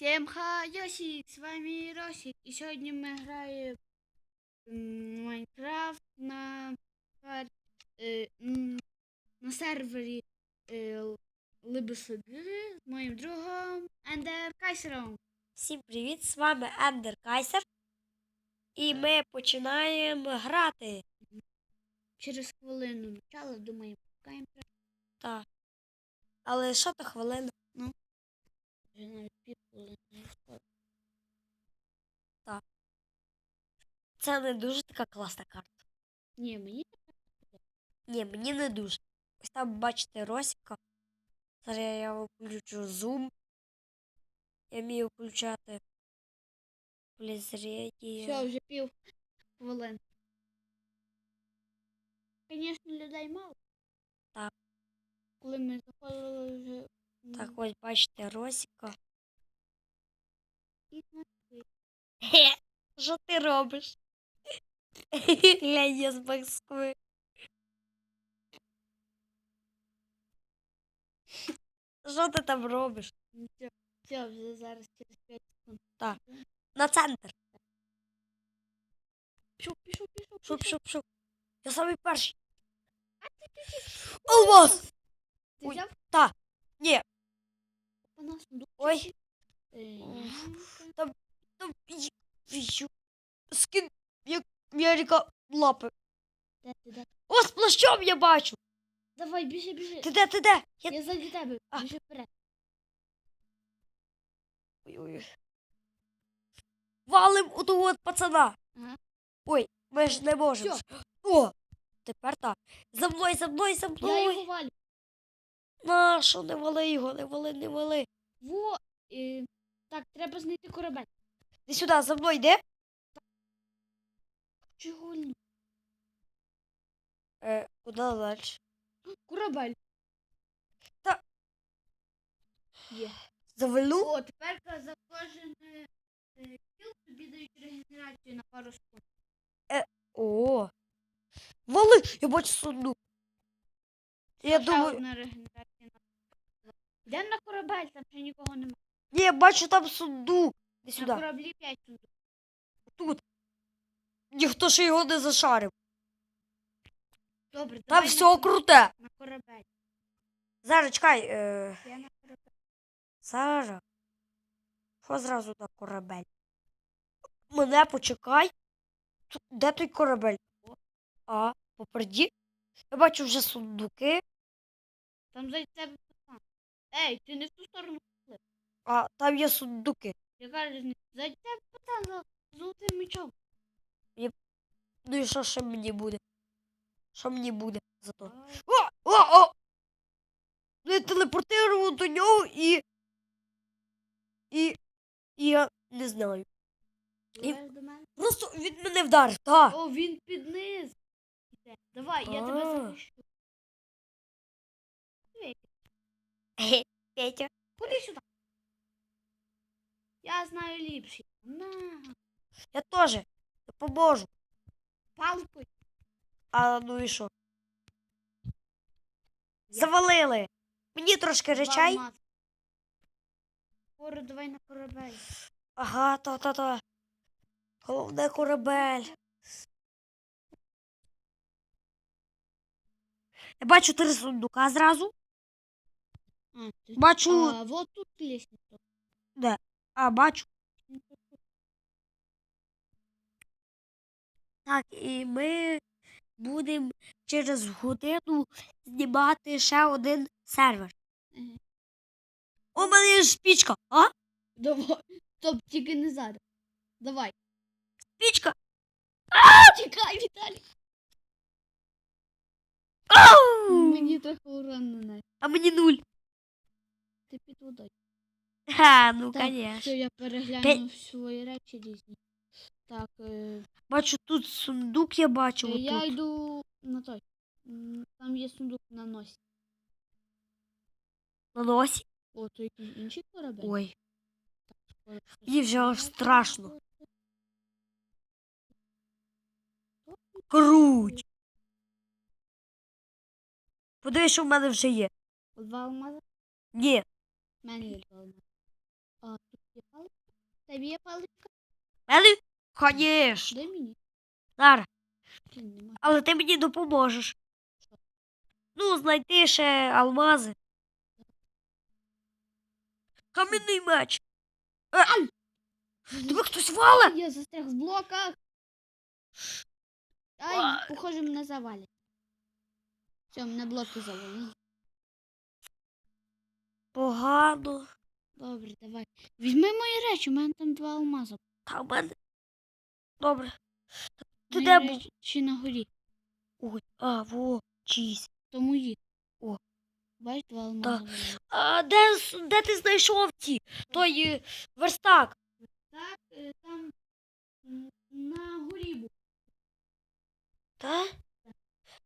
Всем хайосик, с вами Росик. И сегодня мы играем в м, Майнкрафт на, кар- э, м, на сервері э, Либесиди з моїм другом Ендер Кайсером. Всім привіт! З вами Ендер Кайсер. І ми починаємо грати. Через хвилину почали, думаю, пускаємо Так. Але що то хвилина? вже навіть скоро. Це не дуже така класна карта. Ні, мені Ні, мені не дуже. Ось там бачите Росіка. Зараз я вам включу зум. Я вмію включати полізрєдія. все, вже пів хвилини. Звісно, людей мало. Так. Коли ми заходили Так, ось бачите Росіка. Хе, Що ти робиш? Глянь, я з Москви. Що ти там робиш? Все, все, вже зараз через 5 секунд. Так. На центр. Пішов, пішов, пішов. Шуп, шуп, шуп. Я самий перший. Алмаз! Ти Ой. взяв Ні. Ой. Там, й- скин, як Ярика лапи. Де ти, де? О, з плащом я бачу. Давай, біжи, біжи. Ти де, ти де? Я... Я ззаді тебе. А. Біжи вперед. Ой-ой. Валим у того от пацана. Ага. Ой, ми ж не можемо. О, тепер так. За мною, за мною, за Я його валю. Нащо, не вали його, не вали, не вали. Во. Е, так, треба знайти корабель. Ти сюди, за мною йди. Чого? ні? Е, куди далі? Корабель. Та- Є. Завалю? О, тепер за кожен е, е, кіл тобі дають регенерацію на пару секунд. О. Вали, я бачу сундук. Я Ще думаю, одна регенерація Йдемо на корабель, там ще нікого немає. ні, я бачу там сундук. Іди На сюди. кораблі 5 сундук. Тут. Ніхто ще його не зашарив. Добре, Там давай все на, кор- круте. на корабель. Зараз чекай. Е, Я на корабель. Сара. Що зразу на корабель? Мене почекай. Ту- Де той корабель? А, попереді. Я бачу вже сундуки, Там за тебе. Ей, ти не в ту сторону. а там є сундуки. Яка різниця? За тебе пацан за золотим мечом. Ну і що ще мені буде? Що мені буде зато? А, О! О! О! Ну, Я телепортирував до нього і. І. І я не знаю. До мене. Просто він мене вдарив, так. О, він під низ. Іде. Давай, я тебе А. захищу. Петя. Ходи сюди. Я знаю ліпші. На, Я теж допоможу. палкою. А ну і що? Я- Завалили. Мені трошки речей. Два. Скоро давай на корабель. Ага, та-та-та. Головне корабель. Я бачу три сундука зразу. А, Бачу. а, вот тут лестниця. А, бачу. Так, і ми будемо через годину знімати ще один сервер. У мене є спічка. А? Давай. Стоп, тільки не зараз. Давай. Спічка. Чекай, Віталій. Ау! Мені трохи урон нанес. А мені нуль. Під. Ха, ну, Так, конечно. Я перегляну П'ять- свої речі різні. Так, е, Бачу, тут сундук я бачу. е, я отут. йду на той. Там є сундук на носі. На носі. О, то інший корабель. Ой. Мені вже аж страшно. Круть. Подивись, що в мене вже є. Два алмази? Ні. Два алмази. А, тут Є паличка? Тебе є паличка? Мене? Конечно. Дай мені. Зараз. Блін. Але ти мені допоможеш. Ну, знайти ще алмази. Кам'яний меч. Е, тебе хтось вале? Я застряг в блоках. Ай, Ай. похоже, мене завалять. Все, мене блоки завалили. Погано. Добре, давай. Візьми мої речі, у мене там два алмази. Та в мене. Добре. Ти де був? речі на горі. Ой, а, во, чись. То мої. О. Бачиш, два алмази. валяють. А де, де ти знайшов ті? Той е, верстак. Так, е, там на горі був. Та?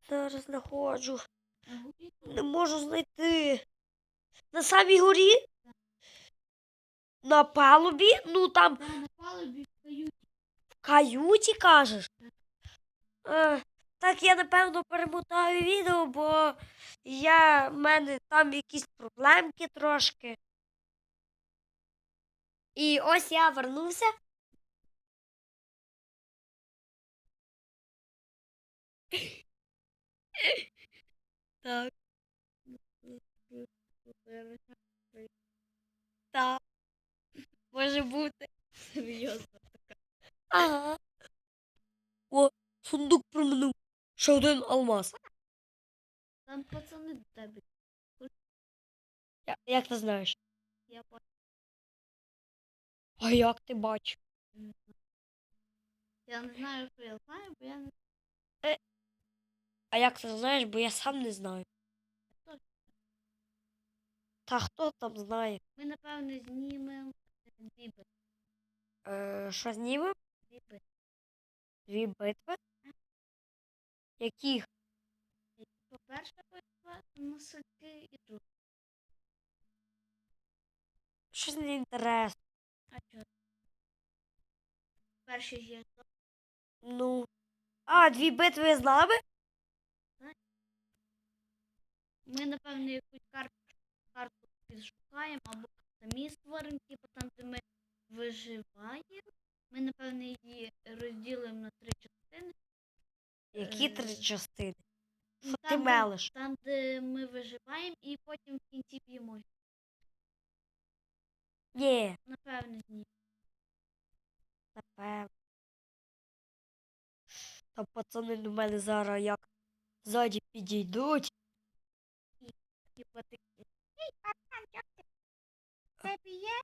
Зараз знаходжу. На горі. Не можу знайти. На самій горі? На палубі? Ну там Та на палубі в каюті. в каюті кажеш. Е, так я напевно перемотаю відео, бо я, в мене там якісь проблемки трошки. І ось я вернувся. Так. Так. Може бути. Серйозно. Ага. О, сундук проминув. Ще один алмаз. Там пацани до тебе. Я, як ти знаєш? Я бачу. А як ти бачиш? Я не знаю, що я знаю, бо я не А як ти знаєш, бо я сам не знаю. Та хто там знає? Ми, напевно, знімемо дві битви. Е, що знімемо? Дві битви. Дві битви? Яких? По-перше, битва носики і друга. Щось не інтересно. А чого? Перший ж є зо- Ну. А, дві битви з нами? Ми, напевно, якусь карту, підшукаємо або самі створимо, типу там, де ми виживаємо. Ми, напевно, її розділимо на три частини. Які Е, три частини? Ну, Що ти там, мелиш? Там, де ми виживаємо, і потім в кінці п'ємо. Ні, Напевно, ні. напевно. Та пацани до мене зараз як ззаді підійдуть. Типа такі. Ей, пацан, як ти? В Тебе є?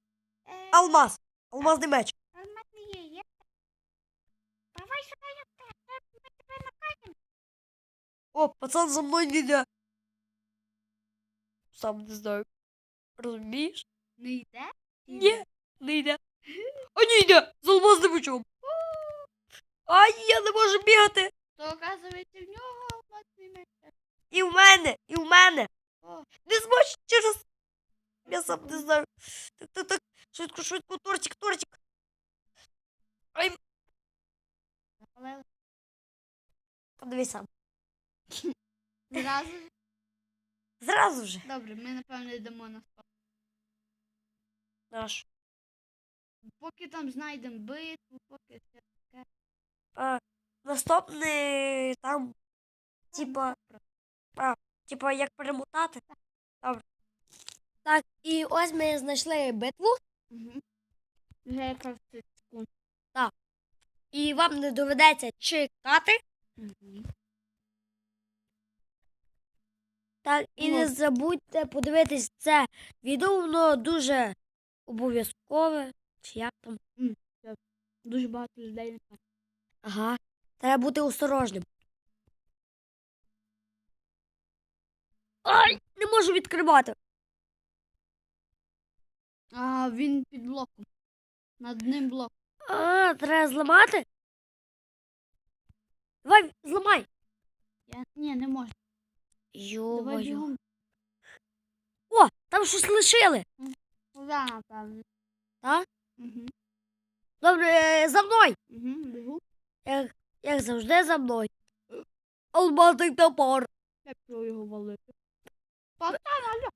Е, Алмаз! Алмазний меч! алмаз не є, є? Давай сюди, я тебе. Ми тебе накажемо. О, пацан за мною не йде. Сам не знаю. Розумієш? Не йде? Ні, не йде. А не йде! З алмазним мечом. Ай, я не можу бігати. То, оказується, в нього алмазний меч. І в мене, і в мене. О. Не зможу через. Я сам не знаю. Так, так, так. Швидко, швидко, тортик, тортик. Ай, подивись сам. Зразу. Зразу вже. Добре, ми, напевно, йдемо на спад. Наш. Поки там знайдемо битву, поки все таке. А, наступний там, типа, а, типа, як перемотати. Добре. Так, і ось ми знайшли битву, Угу. Вже якраз 30 секунд. і вам не доведеться чекати. Угу. Так, і не забудьте подивитись це відео, воно дуже обов'язкове. Чи як там? Дуже багато людей. Ага. Треба бути осторожним. Ай! Не можу відкривати. А він під блоком. Над ним блок. А, треба зламати? Давай, зламай. Я... Ні, не можна. Давай Йо-моє. бігом. О, там щось лишили. Да, напевно. Так? Угу. Добре, е, за мною. Угу, бігу. Як, як завжди за мною. Алмазний топор. Як його його валити? Пацан, алло.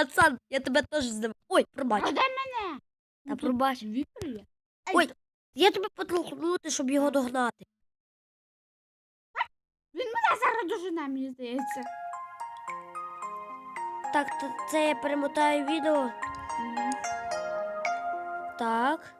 Пацан, я тебе теж знімаю. Ой, пробач. А де мене? Та пробач. Вітер є. Ой, я тебе потолкнути, щоб його догнати. Він мене зараз дожене, мені здається. Так, то це я перемотаю відео. Так.